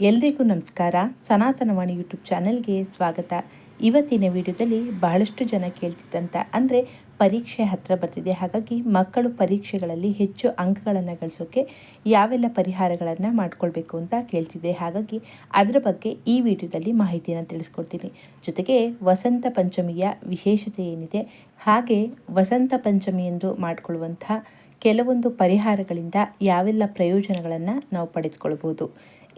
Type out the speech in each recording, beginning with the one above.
ಎಲ್ರಿಗೂ ನಮಸ್ಕಾರ. ಸನಾತನವಾಣಿ ಯೂಟ್ಯೂಬ್ ಚಾನೆಲ್ಗೆ ಸ್ವಾಗತ. ಇವತ್ತಿನ ವಿಡಿಯೋದಲ್ಲಿ ಬಹಳಷ್ಟು ಜನ ಕೇಳ್ತಿದ್ದಂಥ ಅಂದರೆ ಪರೀಕ್ಷೆ ಹತ್ತಿರ ಬರ್ತಿದೆ. ಹಾಗಾಗಿ ಮಕ್ಕಳು ಪರೀಕ್ಷೆಗಳಲ್ಲಿ ಹೆಚ್ಚು ಅಂಕಗಳನ್ನು ಗಳಿಸೋಕೆ ಯಾವೆಲ್ಲ ಪರಿಹಾರಗಳನ್ನು ಮಾಡಿಕೊಳ್ಬೇಕು ಅಂತ ಕೇಳ್ತಿದೆ ಹಾಗಾಗಿ ಅದರ ಬಗ್ಗೆ ಈ ವಿಡಿಯೋದಲ್ಲಿ ಮಾಹಿತಿಯನ್ನು ತಿಳಿಸ್ಕೊಡ್ತೀನಿ. ಜೊತೆಗೆ ವಸಂತ ಪಂಚಮಿಯ ವಿಶೇಷತೆ ಏನಿದೆ? ಹಾಗೆ ವಸಂತ ಪಂಚಮಿ ಎಂದು ಮಾಡಿಕೊಳ್ಳುವಂತಹ ಕೆಲವೊಂದು ಪರಿಹಾರಗಳಿಂದ ಯಾವೆಲ್ಲ ಪ್ರಯೋಜನಗಳನ್ನು ನಾವು ಪಡೆದುಕೊಳ್ಬೋದು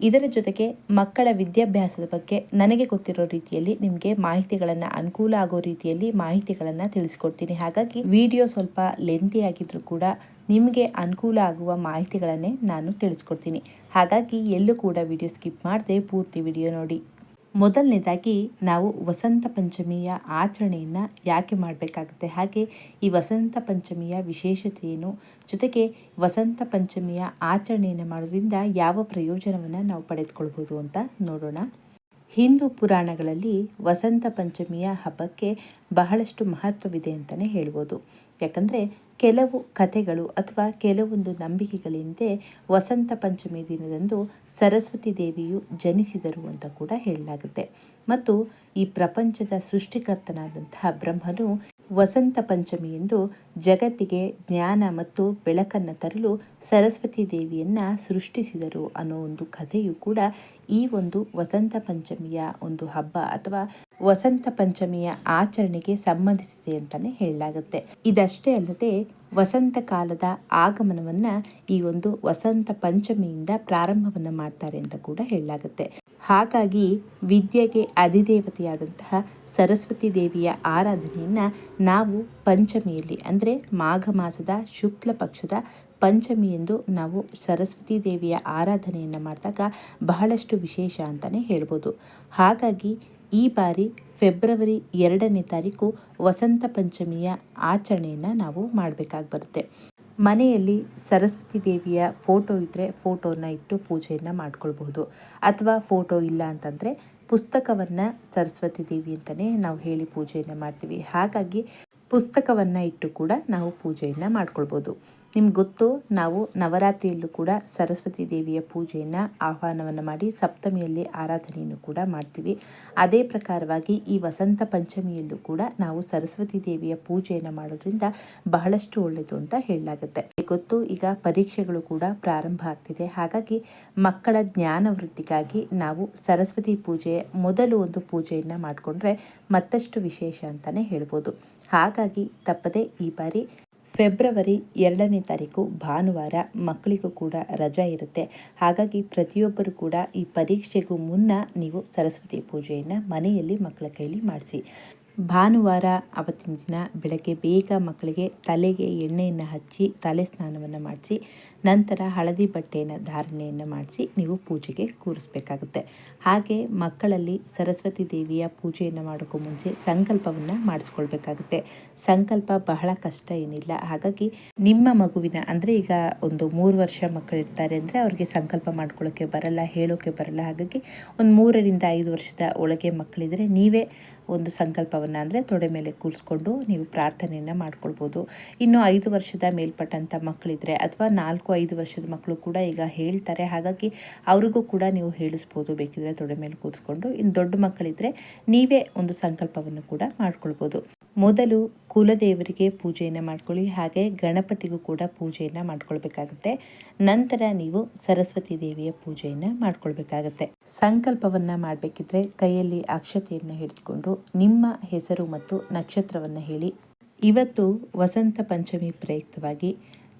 ಇದರ ಜೊತೆಗೆ ಮಕ್ಕಳ ವಿದ್ಯಾಭ್ಯಾಸದ ಬಗ್ಗೆ ನನಗೆ ಗೊತ್ತಿರೋ ರೀತಿಯಲ್ಲಿ ನಿಮಗೆ ಮಾಹಿತಿಗಳನ್ನು ಅನುಕೂಲ ಆಗೋ ರೀತಿಯಲ್ಲಿ ಮಾಹಿತಿಗಳನ್ನು ತಿಳಿಸ್ಕೊಡ್ತೀನಿ. ಹಾಗಾಗಿ ವಿಡಿಯೋ ಸ್ವಲ್ಪ ಲೆಂತಿ ಆಗಿದ್ರೂ ಕೂಡ ನಿಮಗೆ ಅನುಕೂಲ ಆಗುವ ಮಾಹಿತಿಗಳನ್ನೇ ನಾನು ತಿಳಿಸ್ಕೊಡ್ತೀನಿ. ಹಾಗಾಗಿ ಎಲ್ಲೂ ಕೂಡ ವಿಡಿಯೋ ಸ್ಕಿಪ್ ಮಾಡದೆ ಪೂರ್ತಿ ವಿಡಿಯೋ ನೋಡಿ. ಮೊದಲನೇದಾಗಿ ನಾವು ವಸಂತ ಪಂಚಮಿಯ ಆಚರಣೆಯನ್ನು ಯಾಕೆ ಮಾಡಬೇಕಾಗುತ್ತೆ? ಹಾಗೆ ಈ ವಸಂತ ಪಂಚಮಿಯ ವಿಶೇಷತೆ ಏನು ಜೊತೆಗೆ ವಸಂತ ಪಂಚಮಿಯ ಆಚರಣೆಯನ್ನು ಮಾಡೋದ್ರಿಂದ ಯಾವ ಪ್ರಯೋಜನವನ್ನು ನಾವು ಪಡೆದುಕೊಳ್ಬೋದು ಅಂತ ನೋಡೋಣ. ಹಿಂದೂ ಪುರಾಣಗಳಲ್ಲಿ ವಸಂತ ಪಂಚಮಿಯ ಹಬ್ಬಕ್ಕೆ ಬಹಳಷ್ಟು ಮಹತ್ವವಿದೆ ಅಂತಲೇ ಹೇಳ್ಬೋದು. ಯಾಕಂದರೆ ಕೆಲವು ಕಥೆಗಳು ಅಥವಾ ಕೆಲವೊಂದು ನಂಬಿಕೆಗಳಿಂದ ವಸಂತ ಪಂಚಮಿ ದಿನದಂದು ಸರಸ್ವತಿ ದೇವಿಯು ಜನಿಸಿದರು ಅಂತ ಕೂಡ ಹೇಳಲಾಗುತ್ತೆ. ಮತ್ತು ಈ ಪ್ರಪಂಚದ ಸೃಷ್ಟಿಕರ್ತನಾದಂತಹ ಬ್ರಹ್ಮನು ವಸಂತ ಪಂಚಮಿ ಎಂದು ಜಗತ್ತಿಗೆ ಜ್ಞಾನ ಮತ್ತು ಬೆಳಕನ್ನು ತರಲು ಸರಸ್ವತಿ ದೇವಿಯನ್ನು ಸೃಷ್ಟಿಸಿದರು ಅನ್ನೋ ಒಂದು ಕಥೆಯು ಕೂಡ ಈ ಒಂದು ವಸಂತ ಪಂಚಮಿಯ ಒಂದು ಹಬ್ಬ ಅಥವಾ ವಸಂತ ಪಂಚಮಿಯ ಆಚರಣೆಗೆ ಸಂಬಂಧಿಸಿದೆ ಅಂತಲೇ ಹೇಳಲಾಗುತ್ತೆ. ಇದಷ್ಟೇ ಅಲ್ಲದೆ ವಸಂತ ಕಾಲದ ಆಗಮನವನ್ನು ಈ ಒಂದು ವಸಂತ ಪಂಚಮಿಯಿಂದ ಪ್ರಾರಂಭವನ್ನು ಮಾಡ್ತಾರೆ ಅಂತ ಕೂಡ ಹೇಳಲಾಗುತ್ತೆ. ಹಾಗಾಗಿ ವಿದ್ಯೆಗೆ ಅಧಿದೇವತೆಯಾದಂತಹ ಸರಸ್ವತಿ ದೇವಿಯ ಆರಾಧನೆಯನ್ನು ನಾವು ಪಂಚಮಿಯಲ್ಲಿ, ಅಂದರೆ ಮಾಘ ಮಾಸದ ಶುಕ್ಲ ಪಕ್ಷದ ಪಂಚಮಿ ಎಂದು ನಾವು ಸರಸ್ವತಿ ದೇವಿಯ ಆರಾಧನೆಯನ್ನು ಮಾಡಿದಾಗ ಬಹಳಷ್ಟು ವಿಶೇಷ ಅಂತಲೇ ಹೇಳ್ಬೋದು. ಹಾಗಾಗಿ ಈ ಬಾರಿ ಫೆಬ್ರವರಿ ಎರಡನೇ ತಾರೀಕು ವಸಂತ ಪಂಚಮಿಯ ಆಚರಣೆಯನ್ನು ನಾವು ಮಾಡಬೇಕಾಗಿ ಬರುತ್ತೆ. ಮನೆಯಲ್ಲಿ ಸರಸ್ವತಿ ದೇವಿಯ ಫೋಟೋ ಇದ್ದರೆ ಫೋಟೋನ ಇಟ್ಟು ಪೂಜೆಯನ್ನು ಮಾಡ್ಕೊಳ್ಬಹುದು. ಅಥವಾ ಫೋಟೋ ಇಲ್ಲ ಅಂತಂದರೆ ಪುಸ್ತಕವನ್ನು ಸರಸ್ವತಿ ದೇವಿ ಅಂತಲೇ ನಾವು ಹೇಳಿ ಪೂಜೆಯನ್ನು ಮಾಡ್ತೀವಿ. ಹಾಗಾಗಿ ಪುಸ್ತಕವನ್ನು ಇಟ್ಟು ಕೂಡ ನಾವು ಪೂಜೆಯನ್ನು ಮಾಡ್ಕೊಳ್ಬೋದು ನಿಮ್ಗೆ ಗೊತ್ತು, ನಾವು ನವರಾತ್ರಿಯಲ್ಲೂ ಕೂಡ ಸರಸ್ವತಿ ದೇವಿಯ ಪೂಜೆಯನ್ನು, ಆಹ್ವಾನವನ್ನು ಮಾಡಿ ಸಪ್ತಮಿಯಲ್ಲಿ ಆರಾಧನೆಯನ್ನು ಕೂಡ ಮಾಡ್ತೀವಿ. ಅದೇ ಪ್ರಕಾರವಾಗಿ ಈ ವಸಂತ ಪಂಚಮಿಯಲ್ಲೂ ಕೂಡ ನಾವು ಸರಸ್ವತಿ ದೇವಿಯ ಪೂಜೆಯನ್ನು ಮಾಡೋದ್ರಿಂದ ಬಹಳಷ್ಟು ಒಳ್ಳೆಯದು ಅಂತ ಹೇಳಲಾಗುತ್ತೆ. ಗೊತ್ತು, ಈಗ ಪರೀಕ್ಷೆಗಳು ಕೂಡ ಪ್ರಾರಂಭ ಆಗ್ತಿದೆ. ಹಾಗಾಗಿ ಮಕ್ಕಳ ಜ್ಞಾನ ವೃದ್ಧಿಗಾಗಿ ನಾವು ಸರಸ್ವತಿ ಪೂಜೆ ಮೊದಲು ಒಂದು ಪೂಜೆಯನ್ನು ಮಾಡಿಕೊಂಡ್ರೆ ಮತ್ತಷ್ಟು ವಿಶೇಷ ಅಂತಲೇ ಹೇಳ್ಬೋದು. ಹಾಗಾಗಿ ತಪ್ಪದೆ ಈ ಬಾರಿ ಫೆಬ್ರವರಿ ಎರಡನೇ ತಾರೀಕು ಭಾನುವಾರ ಮಕ್ಕಳಿಗೂ ಕೂಡ ರಜಾ ಇರುತ್ತೆ. ಹಾಗಾಗಿ ಪ್ರತಿಯೊಬ್ಬರು ಕೂಡ ಈ ಪರೀಕ್ಷೆಗೂ ಮುನ್ನ ನೀವು ಸರಸ್ವತಿ ಪೂಜೆಯನ್ನು ಮನೆಯಲ್ಲಿ ಮಕ್ಕಳ ಕೈಲಿ ಮಾಡಿಸಿ. ಭಾನುವಾರ ಅವತ್ತಿನ ದಿನ ಬೆಳಗ್ಗೆ ಬೇಗ ಮಕ್ಕಳಿಗೆ ತಲೆಗೆ ಎಣ್ಣೆಯನ್ನು ಹಚ್ಚಿ ತಲೆ ಸ್ನಾನವನ್ನು ಮಾಡಿಸಿ, ನಂತರ ಹಳದಿ ಬಟ್ಟೆಯನ್ನು ಧಾರಣೆಯನ್ನು ಮಾಡಿಸಿ ನೀವು ಪೂಜೆಗೆ ಕೂರಿಸ್ಬೇಕಾಗುತ್ತೆ. ಹಾಗೆ ಮಕ್ಕಳಲ್ಲಿ ಸರಸ್ವತಿ ದೇವಿಯ ಪೂಜೆಯನ್ನು ಮಾಡೋಕ್ಕೂ ಮುಂಚೆ ಸಂಕಲ್ಪವನ್ನು ಮಾಡಿಸ್ಕೊಳ್ಬೇಕಾಗುತ್ತೆ. ಸಂಕಲ್ಪ ಬಹಳ ಕಷ್ಟ ಏನಿಲ್ಲ. ಹಾಗಾಗಿ ನಿಮ್ಮ ಮಗುವಿನ, ಅಂದರೆ ಈಗ ಒಂದು ಮೂರು ವರ್ಷ ಮಕ್ಕಳು ಇರ್ತಾರೆ ಅಂದರೆ ಅವರಿಗೆ ಸಂಕಲ್ಪ ಮಾಡ್ಕೊಳ್ಳೋಕ್ಕೆ ಬರಲ್ಲ ಹೇಳೋಕ್ಕೆ ಬರಲ್ಲ. ಹಾಗಾಗಿ ಒಂದು ಮೂರರಿಂದ ಐದು ವರ್ಷದ ಒಳಗೆ ಮಕ್ಕಳಿದ್ರೆ ನೀವೇ ಒಂದು ಸಂಕಲ್ಪವನ್ನು ಅಂದರೆ ತೊಡೆ ಮೇಲೆ ಕೂರಿಸ್ಕೊಂಡು ನೀವು ಪ್ರಾರ್ಥನೆಯನ್ನು ಮಾಡ್ಕೊಳ್ಬೋದು. ಇನ್ನು ಐದು ವರ್ಷದ ಮೇಲ್ಪಟ್ಟಂಥ ಮಕ್ಕಳಿದ್ರೆ ಅಥವಾ ನಾಲ್ಕು, ಐದು ವರ್ಷದ ಮಕ್ಕಳು ಕೂಡ ಈಗ ಹೇಳ್ತಾರೆ. ಹಾಗಾಗಿ ಅವ್ರಿಗೂ ಕೂಡ ನೀವು ಹೇಳಿಸ್ಬೋದು ಬೇಕಿದ್ರೆ ತೊಡೆ ಮೇಲೆ ಕೂರಿಸ್ಕೊಂಡು. ಇನ್ನು ದೊಡ್ಡ ಮಕ್ಕಳಿದ್ರೆ ನೀವೇ ಒಂದು ಸಂಕಲ್ಪವನ್ನು ಕೂಡ ಮಾಡ್ಕೊಳ್ಬೋದು. ಮೊದಲು ಕುಲದೇವರಿಗೆ ಪೂಜೆಯನ್ನು ಮಾಡ್ಕೊಳ್ಳಿ, ಹಾಗೆ ಗಣಪತಿಗೂ ಕೂಡ ಪೂಜೆಯನ್ನು ಮಾಡ್ಕೊಳ್ಬೇಕಾಗುತ್ತೆ. ನಂತರ ನೀವು ಸರಸ್ವತಿ ದೇವಿಯ ಪೂಜೆಯನ್ನು ಮಾಡ್ಕೊಳ್ಬೇಕಾಗತ್ತೆ. ಸಂಕಲ್ಪವನ್ನು ಮಾಡಬೇಕಿದ್ರೆ ಕೈಯಲ್ಲಿ ಅಕ್ಷತೆಯನ್ನು ಹಿಡಿದುಕೊಂಡು ನಿಮ್ಮ ಹೆಸರು ಮತ್ತು ನಕ್ಷತ್ರವನ್ನು ಹೇಳಿ. ಇವತ್ತು ವಸಂತ ಪಂಚಮಿ ಪ್ರಯುಕ್ತವಾಗಿ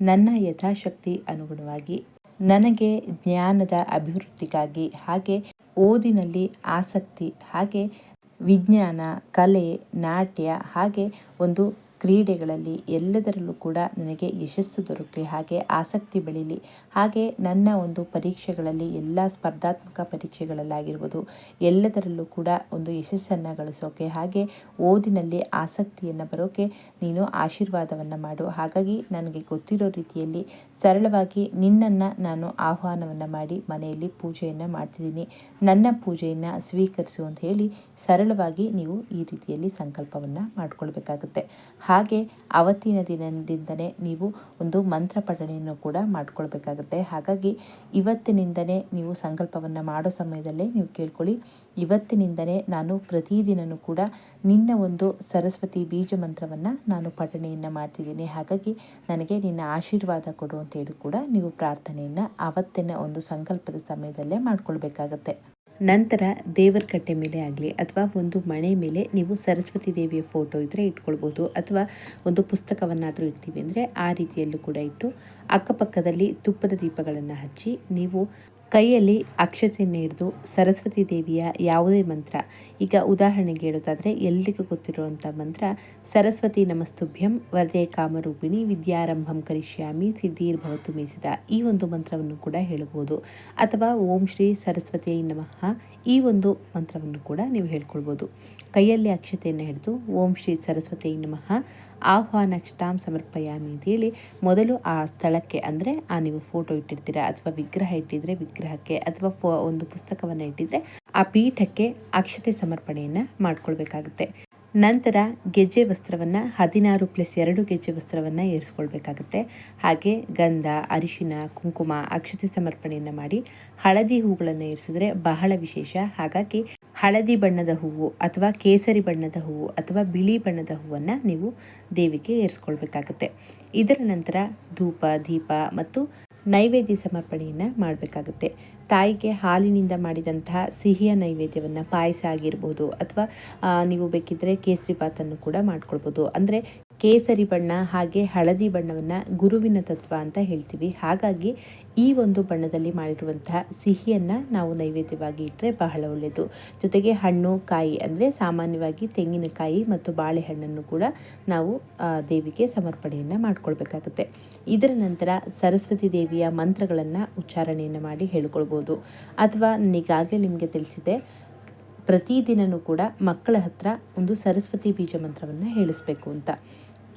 ನನ್ನ ಯಥಾಶಕ್ತಿ ಅನುಗುಣವಾಗಿ ನನಗೆ ಜ್ಞಾನದ ಅಭಿವೃದ್ಧಿಗಾಗಿ ಹಾಗೆ ಓದಿನಲ್ಲಿ ಆಸಕ್ತಿ, ಹಾಗೆ ವಿಜ್ಞಾನ ಕಲೆ ನಾಟ್ಯ ಹಾಗೆ ಒಂದು ಕ್ರೀಡೆಗಳಲ್ಲಿ ಎಲ್ಲದರಲ್ಲೂ ಕೂಡ ನನಗೆ ಯಶಸ್ಸು ದೊರಕಲಿ, ಹಾಗೆ ಆಸಕ್ತಿ ಬೆಳೀಲಿ. ಹಾಗೆ ನನ್ನ ಒಂದು ಪರೀಕ್ಷೆಗಳಲ್ಲಿ ಎಲ್ಲ ಸ್ಪರ್ಧಾತ್ಮಕ ಪರೀಕ್ಷೆಗಳಲ್ಲಾಗಿರ್ಬೋದು, ಎಲ್ಲದರಲ್ಲೂ ಕೂಡ ಒಂದು ಯಶಸ್ಸನ್ನು ಗಳಿಸೋಕೆ, ಹಾಗೆ ಓದಿನಲ್ಲಿ ಆಸಕ್ತಿಯನ್ನು ಬರೋಕೆ ನೀನು ಆಶೀರ್ವಾದವನ್ನು ಮಾಡು. ಹಾಗಾಗಿ ನನಗೆ ಗೊತ್ತಿರೋ ರೀತಿಯಲ್ಲಿ ಸರಳವಾಗಿ ನಿನ್ನನ್ನು ನಾನು ಆಹ್ವಾನವನ್ನು ಮಾಡಿ ಮನೆಯಲ್ಲಿ ಪೂಜೆಯನ್ನು ಮಾಡ್ತಿದ್ದೀನಿ. ನನ್ನ ಪೂಜೆಯನ್ನು ಸ್ವೀಕರಿಸು ಅಂತ ಹೇಳಿ ಸರಳವಾಗಿ ನೀವು ಈ ರೀತಿಯಲ್ಲಿ ಸಂಕಲ್ಪವನ್ನು ಮಾಡ್ಕೊಳ್ಬೇಕಾಗುತ್ತೆ. ಹಾಗೆ ಅವತ್ತಿನ ದಿನದಿಂದಲೇ ನೀವು ಒಂದು ಮಂತ್ರ ಪಠಣೆಯನ್ನು ಕೂಡ ಮಾಡ್ಕೊಳ್ಬೇಕಾಗುತ್ತೆ. ಹಾಗಾಗಿ ಇವತ್ತಿನಿಂದಲೇ ನೀವು ಸಂಕಲ್ಪವನ್ನು ಮಾಡೋ ಸಮಯದಲ್ಲೇ ನೀವು ಕೇಳ್ಕೊಳ್ಳಿ. ಇವತ್ತಿನಿಂದಲೇ ನಾನು ಪ್ರತಿದಿನವೂ ಕೂಡ ನಿನ್ನ ಒಂದು ಸರಸ್ವತಿ ಬೀಜ ಮಂತ್ರವನ್ನು ನಾನು ಪಠಣೆಯನ್ನು ಮಾಡ್ತಿದ್ದೀನಿ. ಹಾಗಾಗಿ ನನಗೆ ನಿನ್ನ ಆಶೀರ್ವಾದ ಕೊಡು ಅಂತೇಳಿ ಕೂಡ ನೀವು ಪ್ರಾರ್ಥನೆಯನ್ನು ಆವತ್ತಿನ ಒಂದು ಸಂಕಲ್ಪದ ಸಮಯದಲ್ಲೇ ಮಾಡ್ಕೊಳ್ಬೇಕಾಗತ್ತೆ. ನಂತರ ದೇವರ ಕಟ್ಟೆ ಮೇಲೆ ಆಗಲಿ ಅಥವಾ ಒಂದು ಮಣೆ ಮೇಲೆ ನೀವು ಸರಸ್ವತಿ ದೇವಿಯ ಫೋಟೋ ಇದ್ದರೆ ಇಟ್ಕೊಳ್ಬೋದು ಅಥವಾ ಒಂದು ಪುಸ್ತಕವನ್ನಾದರೂ ಇಡ್ತೀವಿ ಅಂದರೆ ಆ ರೀತಿಯಲ್ಲೂ ಕೂಡ ಇಟ್ಟು ಅಕ್ಕಪಕ್ಕದಲ್ಲಿ ತುಪ್ಪದ ದೀಪಗಳನ್ನು ಹಚ್ಚಿ ನೀವು ಕೈಯಲ್ಲಿ ಅಕ್ಷತೆಯನ್ನು ಹಿಡಿದು ಸರಸ್ವತಿ ದೇವಿಯ ಯಾವುದೇ ಮಂತ್ರ, ಈಗ ಉದಾಹರಣೆಗೆ ಹೇಳೋದಾದರೆ ಎಲ್ಲರಿಗೂ ಗೊತ್ತಿರುವಂಥ ಮಂತ್ರ, ಸರಸ್ವತಿ ನಮಸ್ತುಭ್ಯಂ ವರದೆ ಕಾಮರೂಪಿಣಿ ವಿದ್ಯಾರಂಭಂ ಕರಿಷ್ಯಾಮಿ ಸಿದ್ಧಿರ್ಭವತು ಮೀಸಿದ ಈ ಒಂದು ಮಂತ್ರವನ್ನು ಕೂಡ ಹೇಳ್ಬೋದು. ಅಥವಾ ಓಂ ಶ್ರೀ ಸರಸ್ವತಿ ನಮಃ ಈ ಒಂದು ಮಂತ್ರವನ್ನು ಕೂಡ ನೀವು ಹೇಳ್ಕೊಳ್ಬೋದು. ಕೈಯಲ್ಲಿ ಅಕ್ಷತೆಯನ್ನು ಹಿಡಿದು ಓಂ ಶ್ರೀ ಸರಸ್ವತಿ ನಮಃ ಆಹ್ವಾನಕ್ಷತಾಂ ಸಮರ್ಪಯಾಮಿ ಅಂತೇಳಿ ಮೊದಲು ಆ ಸ್ಥಳಕ್ಕೆ ಅಂದರೆ ಆ ನೀವು ಫೋಟೋ ಇಟ್ಟಿರ್ತೀರಾ ಅಥವಾ ವಿಗ್ರಹ ಇಟ್ಟಿದ್ರೆ ವಿಗ್ರಹಕ್ಕೆ ಅಥವಾ ಫೋ ಒಂದು ಪುಸ್ತಕವನ್ನು ಇಟ್ಟಿದ್ರೆ ಆ ಪೀಠಕ್ಕೆ ಅಕ್ಷತೆ ಸಮರ್ಪಣೆಯನ್ನು ಮಾಡ್ಕೊಳ್ಬೇಕಾಗುತ್ತೆ. ನಂತರ ಗೆಜ್ಜೆ ವಸ್ತ್ರವನ್ನು ಹದಿನಾರು ಪ್ಲಸ್ ಎರಡು ಗೆಜ್ಜೆ ವಸ್ತ್ರವನ್ನು ಏರಿಸ್ಕೊಳ್ಬೇಕಾಗುತ್ತೆ. ಹಾಗೆ ಗಂಧ, ಅರಿಶಿನ, ಕುಂಕುಮ ಅಕ್ಷತೆ ಸಮರ್ಪಣೆಯನ್ನು ಮಾಡಿ ಹಳದಿ ಹೂಗಳನ್ನು ಏರಿಸಿದ್ರೆ ಬಹಳ ವಿಶೇಷ. ಹಾಗಾಗಿ ಹಳದಿ ಬಣ್ಣದ ಹೂವು ಅಥವಾ ಕೇಸರಿ ಬಣ್ಣದ ಹೂವು ಅಥವಾ ಬಿಳಿ ಬಣ್ಣದ ಹೂವನ್ನು ನೀವು ದೇವಿಗೆ ಏರಿಸ್ಕೊಳ್ಬೇಕಾಗುತ್ತೆ. ಇದರ ನಂತರ ಧೂಪ, ದೀಪ ಮತ್ತು ನೈವೇದ್ಯ ಸಮರ್ಪಣೆಯನ್ನು ಮಾಡಬೇಕಾಗುತ್ತೆ. ತಾಯಿಗೆ ಹಾಲಿನಿಂದ ಮಾಡಿದಂತಹ ಸಿಹಿಯ ನೈವೇದ್ಯವನ್ನು ಪಾಯಸ ಆಗಿರ್ಬೋದು ಅಥವಾ ನೀವು ಬೇಕಿದ್ದರೆ ಕೇಸರಿ ಬಾತನ್ನು ಕೂಡ ಮಾಡ್ಕೊಳ್ಬೋದು. ಅಂದರೆ ಕೇಸರಿ ಬಣ್ಣ ಹಾಗೆ ಹಳದಿ ಬಣ್ಣವನ್ನು ಗುರುವಿನ ತತ್ವ ಅಂತ ಹೇಳ್ತೀವಿ. ಹಾಗಾಗಿ ಈ ಒಂದು ಬಣ್ಣದಲ್ಲಿ ಮಾಡಿರುವಂತಹ ಸಿಹಿಯನ್ನು ನಾವು ನೈವೇದ್ಯವಾಗಿ ಇಟ್ಟರೆ ಬಹಳ ಒಳ್ಳೆಯದು ಜೊತೆಗೆ ಹಣ್ಣು, ಕಾಯಿ ಅಂದರೆ ಸಾಮಾನ್ಯವಾಗಿ ತೆಂಗಿನಕಾಯಿ ಮತ್ತು ಬಾಳೆಹಣ್ಣನ್ನು ಕೂಡ ನಾವು ದೇವಿಗೆ ಸಮರ್ಪಣೆಯನ್ನು ಮಾಡಿಕೊಳ್ಬೇಕಾಗುತ್ತೆ. ಇದರ ನಂತರ ಸರಸ್ವತಿ ದೇವಿಯ ಮಂತ್ರಗಳನ್ನು ಉಚ್ಚಾರಣೆಯನ್ನು ಮಾಡಿ ಹೇಳ್ಕೊಳ್ಬೋದು. ಅಥವಾ ನನಗಾಗಲೇ ನಿಮಗೆ ತಿಳಿಸಿದೆ ಪ್ರತಿದಿನವೂ ಕೂಡ ಮಕ್ಕಳ ಹತ್ರ ಒಂದು ಸರಸ್ವತಿ ಬೀಜ ಮಂತ್ರವನ್ನು ಹೇಳಿಸ್ಬೇಕು ಅಂತ.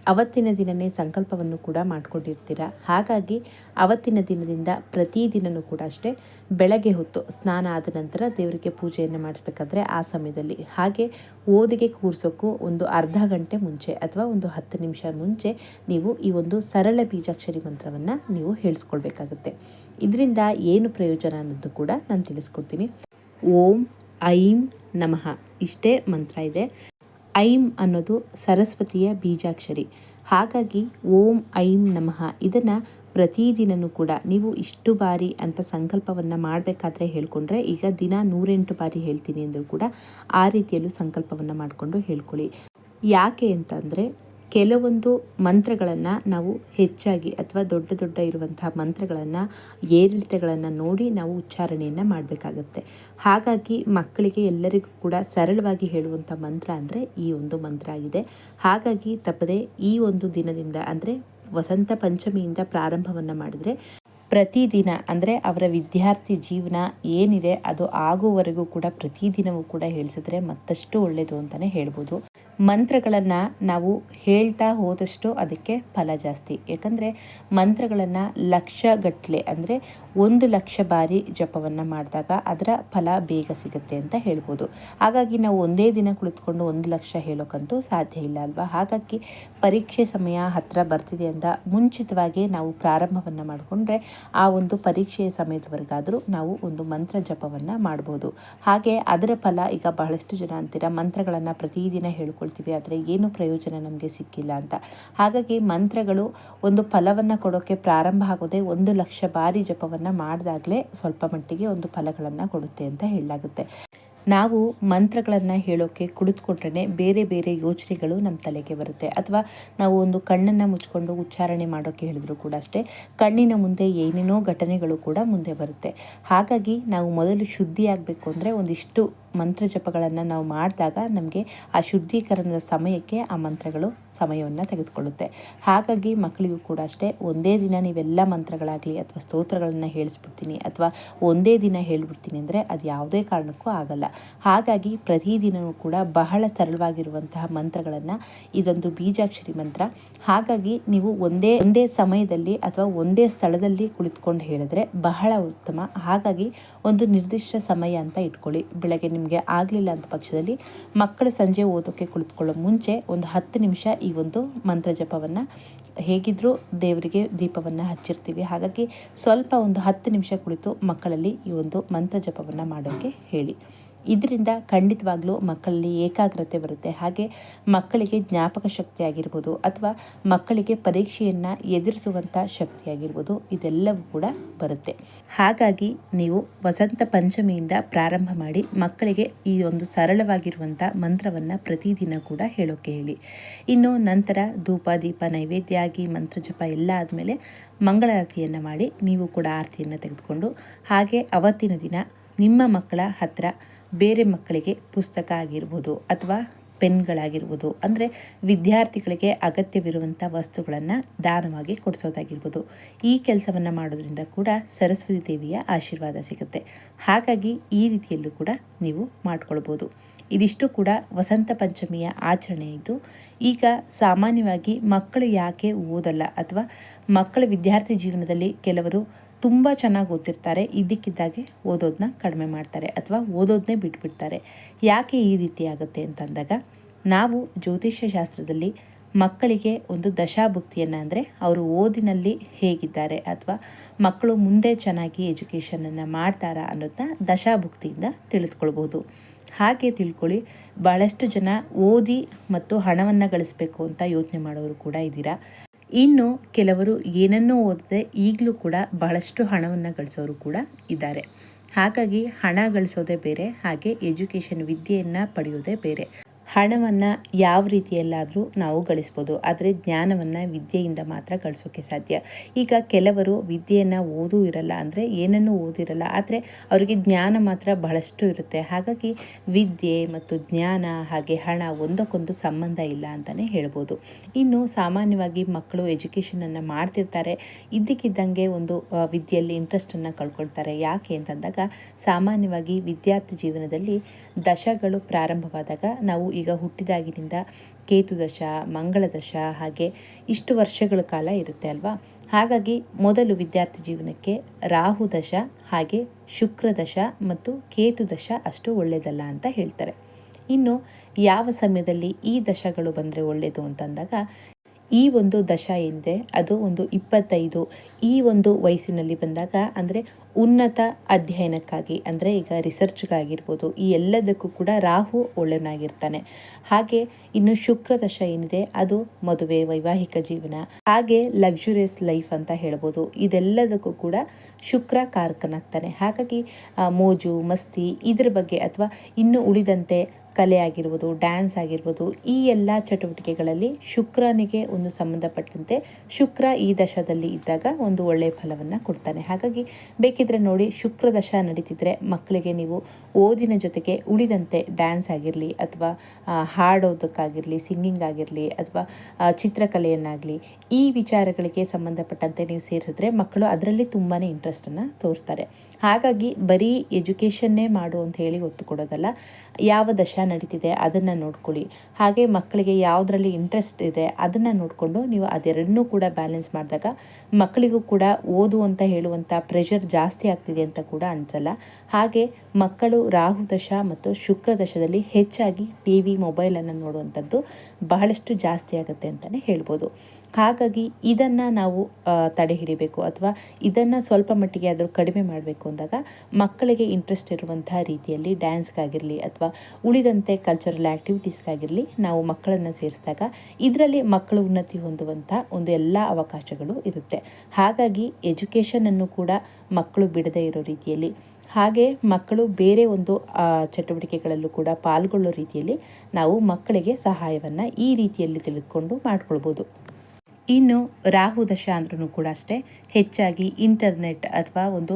ಅವತ್ತಿನ ದಿನವೇ ಸಂಕಲ್ಪವನ್ನು ಕೂಡ ಮಾಡಿಕೊಂಡಿರ್ತೀರ? ಹಾಗಾಗಿ ಅವತ್ತಿನ ದಿನದಿಂದ ಪ್ರತಿದಿನವೂ ಕೂಡ ಅಷ್ಟೇ ಬೆಳಗ್ಗೆ ಹೊತ್ತು ಸ್ನಾನ ಆದ ನಂತರ ದೇವರಿಗೆ ಪೂಜೆಯನ್ನು ಮಾಡಿಸ್ಬೇಕಾದ್ರೆ ಆ ಸಮಯದಲ್ಲಿ. ಹಾಗೆ ಓದಿಗೆ ಕೂರಿಸೋಕ್ಕೂ ಒಂದು ಅರ್ಧ ಗಂಟೆ ಮುಂಚೆ ಅಥವಾ ಒಂದು ಹತ್ತು ನಿಮಿಷ ಮುಂಚೆ ನೀವು ಈ ಒಂದು ಸರಳ ಬೀಜಾಕ್ಷರಿ ಮಂತ್ರವನ್ನು ನೀವು ಹೇಳಿಸ್ಕೊಳ್ಬೇಕಾಗುತ್ತೆ. ಇದರಿಂದ ಏನು ಪ್ರಯೋಜನ ಅನ್ನೋದು ಕೂಡ ನಾನು ತಿಳಿಸ್ಕೊಡ್ತೀನಿ. ಓಂ, ಐಂ ನಮಃ. ಇಷ್ಟೇ ಮಂತ್ರ ಇದೆ. ಐಂ ಅನ್ನೋದು ಸರಸ್ವತಿಯ ಬೀಜಾಕ್ಷರಿ. ಹಾಗಾಗಿ ಓಂ ಐಂ ನಮಃ. ಇದನ್ನು ಪ್ರತಿದಿನವೂ ಕೂಡ ನೀವು ಇಷ್ಟು ಬಾರಿ ಅಂತ ಸಂಕಲ್ಪವನ್ನು ಮಾಡಬೇಕಾದ್ರೆ ಹೇಳ್ಕೊಂಡ್ರೆ ಈಗ ದಿನ ನೂರೆಂಟು ಬಾರಿ ಹೇಳ್ತೀನಿ ಅಂದರೂ ಕೂಡ ಆ ರೀತಿಯಲ್ಲೂ ಸಂಕಲ್ಪವನ್ನು ಮಾಡಿಕೊಂಡು ಹೇಳ್ಕೊಳ್ಳಿ. ಯಾಕೆ ಅಂತಂದರೆ ಕೆಲವೊಂದು ಮಂತ್ರಗಳನ್ನು ನಾವು ಹೆಚ್ಚಾಗಿ ಅಥವಾ ದೊಡ್ಡ ದೊಡ್ಡ ಇರುವಂತಹ ಮಂತ್ರಗಳನ್ನು, ಏರಿಳಿತಗಳನ್ನು ನೋಡಿ ನಾವು ಉಚ್ಚಾರಣೆಯನ್ನು ಮಾಡಬೇಕಾಗತ್ತೆ. ಹಾಗಾಗಿ ಮಕ್ಕಳಿಗೆ ಎಲ್ಲರಿಗೂ ಕೂಡ ಸರಳವಾಗಿ ಹೇಳುವಂಥ ಮಂತ್ರ ಅಂದರೆ ಈ ಒಂದು ಮಂತ್ರ ಆಗಿದೆ. ಹಾಗಾಗಿ ತಪ್ಪದೆ ಈ ಒಂದು ದಿನದಿಂದ ಅಂದರೆ ವಸಂತ ಪಂಚಮಿಯಿಂದ ಪ್ರಾರಂಭವನ್ನು ಮಾಡಿದರೆ ಪ್ರತಿದಿನ ಅಂದರೆ ಅವರ ವಿದ್ಯಾರ್ಥಿ ಜೀವನ ಏನಿದೆ ಅದು ಆಗುವವರೆಗೂ ಕೂಡ ಪ್ರತಿದಿನವೂ ಕೂಡ ಹೇಳಿಸಿದ್ರೆ ಮತ್ತಷ್ಟು ಒಳ್ಳೆಯದು ಅಂತಲೇ ಹೇಳ್ಬೋದು. ಮಂತ್ರಗಳನ್ನು ನಾವು ಹೇಳ್ತಾ ಹೋದಷ್ಟು ಅದಕ್ಕೆ ಫಲ ಜಾಸ್ತಿ. ಯಾಕಂದರೆ ಮಂತ್ರಗಳನ್ನು ಲಕ್ಷಗಟ್ಟಲೆ ಅಂದರೆ ಒಂದು ಲಕ್ಷ ಬಾರಿ ಜಪವನ್ನು ಮಾಡಿದಾಗ ಅದರ ಫಲ ಬೇಗ ಸಿಗುತ್ತೆ ಅಂತ ಹೇಳ್ಬೋದು. ಹಾಗಾಗಿ ನಾವು ಒಂದೇ ದಿನ ಕುಳಿತುಕೊಂಡು ಒಂದು ಲಕ್ಷ ಹೇಳೋಕ್ಕಂತೂ ಸಾಧ್ಯ ಇಲ್ಲ ಅಲ್ವಾ? ಹಾಗಾಗಿ ಪರೀಕ್ಷೆ ಸಮಯ ಹತ್ತಿರ ಬರ್ತಿದೆ ಅಂತ ಮುಂಚಿತವಾಗಿ ನಾವು ಪ್ರಾರಂಭವನ್ನು ಮಾಡಿಕೊಂಡ್ರೆ ಆ ಒಂದು ಪರೀಕ್ಷೆಯ ಸಮಯದವರೆಗಾದರೂ ನಾವು ಒಂದು ಮಂತ್ರ ಜಪವನ್ನು ಮಾಡ್ಬೋದು. ಹಾಗೆ ಅದರ ಫಲ ಈಗ ಬಹಳಷ್ಟು ಜನ ಅಂತೀರ, ಮಂತ್ರಗಳನ್ನು ಪ್ರತಿದಿನ ಹೇಳ್ಕೊಳ್ತೀವಿ ಆದರೆ ಏನು ಪ್ರಯೋಜನ ನಮಗೆ ಸಿಕ್ಕಿಲ್ಲ ಅಂತ. ಹಾಗಾಗಿ ಮಂತ್ರಗಳು ಒಂದು ಫಲವನ್ನು ಕೊಡೋಕ್ಕೆ ಪ್ರಾರಂಭ ಆಗೋದೇ ಒಂದು ಲಕ್ಷ ಬಾರಿ ಜಪವನ್ನು ಮಾಡಿದಾಗಲೇ ಸ್ವಲ್ಪ ಮಟ್ಟಿಗೆ ಒಂದು ಫಲಗಳನ್ನು ಕೊಡುತ್ತೆ ಅಂತ ಹೇಳಲಾಗುತ್ತೆ. ನಾವು ಮಂತ್ರಗಳನ್ನು ಹೇಳೋಕ್ಕೆ ಕುಳಿತುಕೊಂಡ್ರೆ ಬೇರೆ ಬೇರೆ ಯೋಚನೆಗಳು ನಮ್ಮ ತಲೆಗೆ ಬರುತ್ತೆ. ಅಥವಾ ನಾವು ಒಂದು ಕಣ್ಣನ್ನು ಮುಚ್ಕೊಂಡು ಉಚ್ಚಾರಣೆ ಮಾಡೋಕ್ಕೆ ಹೇಳಿದ್ರು ಕೂಡ ಅಷ್ಟೇ, ಕಣ್ಣಿನ ಮುಂದೆ ಏನೇನೋ ಘಟನೆಗಳು ಕೂಡ ಮುಂದೆ ಬರುತ್ತೆ. ಹಾಗಾಗಿ ನಾವು ಮೊದಲು ಶುದ್ಧಿಯಾಗಬೇಕು ಅಂದರೆ ಒಂದಿಷ್ಟು ಮಂತ್ರ ಜಪಗಳನ್ನು ನಾವು ಮಾಡಿದಾಗ ನಮಗೆ ಆ ಶುದ್ಧೀಕರಣದ ಸಮಯಕ್ಕೆ ಆ ಮಂತ್ರಗಳು ಸಮಯವನ್ನು ತೆಗೆದುಕೊಳ್ಳುತ್ತೆ. ಹಾಗಾಗಿ ಮಕ್ಕಳಿಗೂ ಕೂಡ ಅಷ್ಟೇ, ಒಂದೇ ದಿನ ನೀವೆಲ್ಲ ಮಂತ್ರಗಳಾಗಲಿ ಅಥವಾ ಸ್ತೋತ್ರಗಳನ್ನು ಹೇಳಿಸ್ಬಿಡ್ತೀನಿ ಅಥವಾ ಒಂದೇ ದಿನ ಹೇಳಿಬಿಡ್ತೀನಿ ಅಂದರೆ ಅದು ಯಾವುದೇ ಕಾರಣಕ್ಕೂ ಆಗಲ್ಲ. ಹಾಗಾಗಿ ಪ್ರತಿದಿನವೂ ಕೂಡ ಬಹಳ ಸರಳವಾಗಿರುವಂತಹ ಮಂತ್ರಗಳನ್ನು, ಇದೊಂದು ಬೀಜಾಕ್ಷರಿ ಮಂತ್ರ. ಹಾಗಾಗಿ ನೀವು ಒಂದೇ ಒಂದೇ ಸಮಯದಲ್ಲಿ ಅಥವಾ ಒಂದೇ ಸ್ಥಳದಲ್ಲಿ ಕುಳಿತುಕೊಂಡು ಹೇಳಿದ್ರೆ ಬಹಳ ಉತ್ತಮ. ಹಾಗಾಗಿ ಒಂದು ನಿರ್ದಿಷ್ಟ ಸಮಯ ಅಂತ ಇಟ್ಕೊಳ್ಳಿ. ಬೆಳಗ್ಗೆ ನಿಮಗೆ ಆಗಲಿಲ್ಲ ಅಂತ ಪಕ್ಷದಲ್ಲಿ ಮಕ್ಕಳು ಸಂಜೆ ಓದೋಕ್ಕೆ ಕುಳಿತುಕೊಳ್ಳೋ ಮುಂಚೆ ಒಂದು ಹತ್ತು ನಿಮಿಷ ಈ ಒಂದು ಮಂತ್ರ ಜಪವನ್ನು ಹೇಗಿದ್ದರೂ ದೇವರಿಗೆ ದೀಪವನ್ನು ಹಚ್ಚಿರ್ತೀವಿ. ಹಾಗಾಗಿ ಸ್ವಲ್ಪ ಒಂದು ಹತ್ತು ನಿಮಿಷ ಕುಳಿತು ಮಕ್ಕಳಲ್ಲಿ ಈ ಒಂದು ಮಂತ್ರ ಜಪವನ್ನು ಮಾಡೋಕ್ಕೆ ಹೇಳಿ. ಇದರಿಂದ ಖಂಡಿತವಾಗ್ಲೂ ಮಕ್ಕಳಲ್ಲಿ ಏಕಾಗ್ರತೆ ಬರುತ್ತೆ. ಹಾಗೆ ಮಕ್ಕಳಿಗೆ ಜ್ಞಾಪಕ ಶಕ್ತಿ ಆಗಿರ್ಬೋದು ಅಥವಾ ಮಕ್ಕಳಿಗೆ ಪರೀಕ್ಷೆಯನ್ನು ಎದುರಿಸುವಂಥ ಶಕ್ತಿ ಆಗಿರ್ಬೋದು ಇದೆಲ್ಲವೂ ಕೂಡ ಬರುತ್ತೆ. ಹಾಗಾಗಿ ನೀವು ವಸಂತ ಪಂಚಮಿಯಿಂದ ಪ್ರಾರಂಭ ಮಾಡಿ ಮಕ್ಕಳಿಗೆ ಈ ಒಂದು ಸರಳವಾಗಿರುವಂಥ ಮಂತ್ರವನ್ನು ಪ್ರತಿದಿನ ಕೂಡ ಹೇಳೋಕೆ ಹೇಳಿ. ಇನ್ನು ನಂತರ ಧೂಪ, ದೀಪ, ನೈವೇದ್ಯ, ಆಗಿ, ಮಂತ್ರ, ಜಪ ಎಲ್ಲ ಆದಮೇಲೆ ಮಂಗಳಾರತಿಯನ್ನು ಮಾಡಿ ನೀವು ಕೂಡ ಆರತಿಯನ್ನು ತೆಗೆದುಕೊಂಡು ಹಾಗೆ ಅವತ್ತಿನ ದಿನ ನಿಮ್ಮ ಮಕ್ಕಳ ಹತ್ರ ಬೇರೆ ಮಕ್ಕಳಿಗೆ ಪುಸ್ತಕ ಆಗಿರ್ಬೋದು ಅಥವಾ ಪೆನ್ಗಳಾಗಿರ್ಬೋದು, ಅಂದರೆ ವಿದ್ಯಾರ್ಥಿಗಳಿಗೆ ಅಗತ್ಯವಿರುವಂಥ ವಸ್ತುಗಳನ್ನು ದಾನವಾಗಿ ಕೊಡಿಸೋದಾಗಿರ್ಬೋದು. ಈ ಕೆಲಸವನ್ನು ಮಾಡೋದ್ರಿಂದ ಕೂಡ ಸರಸ್ವತಿ ದೇವಿಯ ಆಶೀರ್ವಾದ ಸಿಗುತ್ತೆ. ಹಾಗಾಗಿ ಈ ರೀತಿಯಲ್ಲೂ ಕೂಡ ನೀವು ಮಾಡಿಕೊಳ್ಬೋದು. ಇದಿಷ್ಟು ಕೂಡ ವಸಂತ ಪಂಚಮಿಯ ಆಚರಣೆ ಇದ್ದು ಈಗ ಸಾಮಾನ್ಯವಾಗಿ ಮಕ್ಕಳು ಯಾಕೆ ಓದಲ್ಲ ಅಥವಾ ಮಕ್ಕಳ ವಿದ್ಯಾರ್ಥಿ ಜೀವನದಲ್ಲಿ ಕೆಲವರು ತುಂಬ ಚೆನ್ನಾಗಿ ಓದ್ತಿರ್ತಾರೆ. ಇದ್ದಕ್ಕಿದ್ದಾಗೆ ಓದೋದನ್ನ ಕಡಿಮೆ ಮಾಡ್ತಾರೆ ಅಥವಾ ಓದೋದನ್ನೇ ಬಿಟ್ಬಿಡ್ತಾರೆ. ಯಾಕೆ ಈ ರೀತಿ ಆಗುತ್ತೆ ಅಂತಂದಾಗ, ನಾವು ಜ್ಯೋತಿಷ್ಯ ಶಾಸ್ತ್ರದಲ್ಲಿ ಮಕ್ಕಳಿಗೆ ಒಂದು ದಶಾಭುಕ್ತಿಯನ್ನು ಅಂದರೆ ಅವರು ಓದಿನಲ್ಲಿ ಹೇಗಿದ್ದಾರೆ ಅಥವಾ ಮಕ್ಕಳು ಮುಂದೆ ಚೆನ್ನಾಗಿ ಎಜುಕೇಷನನ್ನು ಮಾಡ್ತಾರಾ ಅನ್ನೋದನ್ನ ದಶಾಭುಕ್ತಿಯಿಂದ ತಿಳಿದುಕೊಳ್ಬೋದು ಹಾಗೆ ತಿಳ್ಕೊಳ್ಳಿ ಭಾಳಷ್ಟು ಜನ ಓದಿ ಮತ್ತು ಹಣವನ್ನು ಗಳಿಸಬೇಕು ಅಂತ ಯೋಚನೆ ಮಾಡೋರು ಕೂಡ ಇದ್ದೀರಾ? ಇನ್ನು ಕೆಲವರು ಏನನ್ನೂ ಓದದೆ ಈಗಲೂ ಕೂಡ ಬಹಳಷ್ಟು ಹಣವನ್ನು ಗಳಿಸೋರು ಕೂಡ ಇದ್ದಾರೆ. ಹಾಗಾಗಿ ಹಣ ಗಳಿಸೋದೇ ಬೇರೆ, ಹಾಗೆ ಎಜುಕೇಷನ್ ವಿದ್ಯೆಯನ್ನು ಪಡೆಯೋದೇ ಬೇರೆ. ಹಣವನ್ನು ಯಾವ ರೀತಿಯಲ್ಲಾದರೂ ನಾವು ಗಳಿಸ್ಬೋದು, ಆದರೆ ಜ್ಞಾನವನ್ನು ವಿದ್ಯೆಯಿಂದ ಮಾತ್ರ ಗಳಿಸೋಕ್ಕೆ ಸಾಧ್ಯ. ಈಗ ಕೆಲವರು ವಿದ್ಯೆಯನ್ನು ಓದೂ ಇರಲ್ಲ ಅಂದರೆ ಏನನ್ನೂ ಓದಿರಲ್ಲ, ಆದರೆ ಅವರಿಗೆ ಜ್ಞಾನ ಮಾತ್ರ ಬಹಳಷ್ಟು ಇರುತ್ತೆ. ಹಾಗಾಗಿ ವಿದ್ಯೆ ಮತ್ತು ಜ್ಞಾನ ಹಾಗೆ ಹಣ ಒಂದಕ್ಕೊಂದು ಸಂಬಂಧ ಇಲ್ಲ ಅಂತಲೇ ಹೇಳ್ಬೋದು. ಇನ್ನು ಸಾಮಾನ್ಯವಾಗಿ ಮಕ್ಕಳು ಎಜುಕೇಷನನ್ನು ಮಾಡ್ತಿರ್ತಾರೆ. ಇದ್ದಕ್ಕಿದ್ದಂಗೆ ಒಂದು ವಿದ್ಯೆಯಲ್ಲಿ ಇಂಟ್ರೆಸ್ಟನ್ನು ಕಳ್ಕೊಳ್ತಾರೆ. ಯಾಕೆ ಅಂತಂದಾಗ, ಸಾಮಾನ್ಯವಾಗಿ ವಿದ್ಯಾರ್ಥಿ ಜೀವನದಲ್ಲಿ ದಶಗಳು ಪ್ರಾರಂಭವಾದಾಗ ನಾವು ಈಗ ಹುಟ್ಟಿದಾಗಿನಿಂದ ಕೇತು ದಶ, ಮಂಗಳ ದಶ ಹಾಗೆ ಇಷ್ಟು ವರ್ಷಗಳ ಕಾಲ ಇರುತ್ತೆ ಅಲ್ವಾ? ಹಾಗಾಗಿ ಮೊದಲು ವಿದ್ಯಾರ್ಥಿ ಜೀವನಕ್ಕೆ ರಾಹು ದಶ ಹಾಗೆ ಶುಕ್ರ ದಶ ಮತ್ತು ಕೇತು ದಶ ಅಷ್ಟು ಒಳ್ಳೆಯದಲ್ಲ ಅಂತ ಹೇಳ್ತಾರೆ. ಇನ್ನು ಯಾವ ಸಮಯದಲ್ಲಿ ಈ ದಶಗಳು ಬಂದರೆ ಒಳ್ಳೆಯದು ಅಂತಂದಾಗ ಈ ಒಂದು ದಶ ಏನಿದೆ ಅದು ಒಂದು ಇಪ್ಪತ್ತೈದು ಈ ಒಂದು ವಯಸ್ಸಿನಲ್ಲಿ ಬಂದಾಗ ಅಂದರೆ ಉನ್ನತ ಅಧ್ಯಯನಕ್ಕಾಗಿ, ಅಂದರೆ ಈಗ ರಿಸರ್ಚ್ಗಾಗಿರ್ಬೋದು ಈ ಎಲ್ಲದಕ್ಕೂ ಕೂಡ ರಾಹು ಒಳ್ಳೆಯನಾಗಿರ್ತಾನೆ ಹಾಗೆ ಇನ್ನು ಶುಕ್ರ ದಶ ಏನಿದೆ ಅದು ಮದುವೆ, ವೈವಾಹಿಕ ಜೀವನ, ಹಾಗೆ ಲಕ್ಸುರಿಯಸ್ ಲೈಫ್ ಅಂತ ಹೇಳ್ಬೋದು. ಇದೆಲ್ಲದಕ್ಕೂ ಕೂಡ ಶುಕ್ರ ಕಾರಕನಾಗ್ತಾನೆ. ಹಾಗಾಗಿ ಮೋಜು, ಮಸ್ತಿ ಇದ್ರ ಬಗ್ಗೆ ಅಥವಾ ಇನ್ನು ಉಳಿದಂತೆ ಕಲೆ ಆಗಿರ್ಬೋದು ಡ್ಯಾನ್ಸ್ ಆಗಿರ್ಬೋದು, ಈ ಎಲ್ಲ ಚಟುವಟಿಕೆಗಳಲ್ಲಿ ಶುಕ್ರನಿಗೆ ಒಂದು ಸಂಬಂಧಪಟ್ಟಂತೆ ಶುಕ್ರ ಈ ದಶದಲ್ಲಿ ಇದ್ದಾಗ ಒಂದು ಒಳ್ಳೆಯ ಫಲವನ್ನು ಕೊಡ್ತಾನೆ. ಹಾಗಾಗಿ ಬೇಕಿದ್ರೆ ನೋಡಿ, ಶುಕ್ರ ದಶ ನಡೀತಿದ್ರೆ ಮಕ್ಕಳಿಗೆ ನೀವು ಓದಿನ ಜೊತೆಗೆ ಉಳಿದಂತೆ ಡ್ಯಾನ್ಸ್ ಆಗಿರಲಿ ಅಥವಾ ಹಾಡೋದಕ್ಕಾಗಿರಲಿ ಸಿಂಗಿಂಗ್ ಆಗಿರಲಿ ಅಥವಾ ಚಿತ್ರಕಲೆಯನ್ನಾಗಲಿ ಈ ವಿಚಾರಗಳಿಗೆ ಸಂಬಂಧಪಟ್ಟಂತೆ ನೀವು ಸೇರಿಸಿದ್ರೆ ಮಕ್ಕಳು ಅದರಲ್ಲಿ ತುಂಬಾ ಇಂಟ್ರೆಸ್ಟನ್ನು ತೋರಿಸ್ತಾರೆ ಹಾಗಾಗಿ ಬರೀ ಎಜುಕೇಷನ್ನೇ ಮಾಡು ಅಂತ ಹೇಳಿ ಒತ್ತು ಕೊಡೋದಲ್ಲ, ಯಾವ ದಶ ನಡೀತಿದೆ ಅದನ್ನು ನೋಡ್ಕೊಳ್ಳಿ. ಹಾಗೆ ಮಕ್ಕಳಿಗೆ ಯಾವುದರಲ್ಲಿ ಇಂಟ್ರೆಸ್ಟ್ ಇದೆ ಅದನ್ನು ನೋಡಿಕೊಂಡು ನೀವು ಅದೆರಡನ್ನೂ ಕೂಡ ಬ್ಯಾಲೆನ್ಸ್ ಮಾಡಿದಾಗ ಮಕ್ಕಳಿಗೂ ಕೂಡ ಓದು ಅಂತ ಹೇಳುವಂಥ ಪ್ರೆಷರ್ ಜಾಸ್ತಿ ಆಗ್ತಿದೆ ಅಂತ ಕೂಡ ಅನಿಸಲ್ಲ. ಹಾಗೆ ಮಕ್ಕಳು ರಾಹು ದಶ ಮತ್ತು ಶುಕ್ರ ದಶದಲ್ಲಿ ಹೆಚ್ಚಾಗಿ ಟಿ ವಿ ಮೊಬೈಲನ್ನು ನೋಡುವಂಥದ್ದು ಬಹಳಷ್ಟು ಜಾಸ್ತಿ ಆಗುತ್ತೆ ಅಂತಲೇ ಹೇಳ್ಬೋದು. ಹಾಗಾಗಿ ಇದನ್ನು ನಾವು ತಡೆ ಹಿಡಿಬೇಕು ಅಥವಾ ಇದನ್ನು ಸ್ವಲ್ಪ ಮಟ್ಟಿಗೆ ಆದರೂ ಕಡಿಮೆ ಮಾಡಬೇಕು ಅಂದಾಗ ಮಕ್ಕಳಿಗೆ ಇಂಟ್ರೆಸ್ಟ್ ಇರುವಂತಹ ರೀತಿಯಲ್ಲಿ ಡ್ಯಾನ್ಸ್ಗಾಗಿರಲಿ ಅಥವಾ ಉಳಿದಂತೆ ಕಲ್ಚರಲ್ ಆ್ಯಕ್ಟಿವಿಟೀಸ್ಗಾಗಿರಲಿ ನಾವು ಮಕ್ಕಳನ್ನು ಸೇರಿಸಿದಾಗ ಇದರಲ್ಲಿ ಮಕ್ಕಳು ಉನ್ನತಿ ಹೊಂದುವಂಥ ಒಂದು ಎಲ್ಲ ಅವಕಾಶಗಳು ಇರುತ್ತೆ. ಹಾಗಾಗಿ ಎಜುಕೇಷನನ್ನು ಕೂಡ ಮಕ್ಕಳು ಬಿಡದೇ ಇರೋ ರೀತಿಯಲ್ಲಿ, ಹಾಗೆ ಮಕ್ಕಳು ಬೇರೆ ಒಂದು ಚಟುವಟಿಕೆಗಳಲ್ಲೂ ಕೂಡ ಪಾಲ್ಗೊಳ್ಳೋ ರೀತಿಯಲ್ಲಿ ನಾವು ಮಕ್ಕಳಿಗೆ ಸಹಾಯವನ್ನು ಈ ರೀತಿಯಲ್ಲಿ ತಿಳಿದುಕೊಂಡು ಮಾಡ್ಕೊಳ್ಬೋದು. ಇನ್ನು ರಾಹು ದಶ ಅಂದ್ರೂ ಕೂಡ ಅಷ್ಟೇ. ಹೆಚ್ಚಾಗಿ ಇಂಟರ್ನೆಟ್ ಅಥವಾ ಒಂದು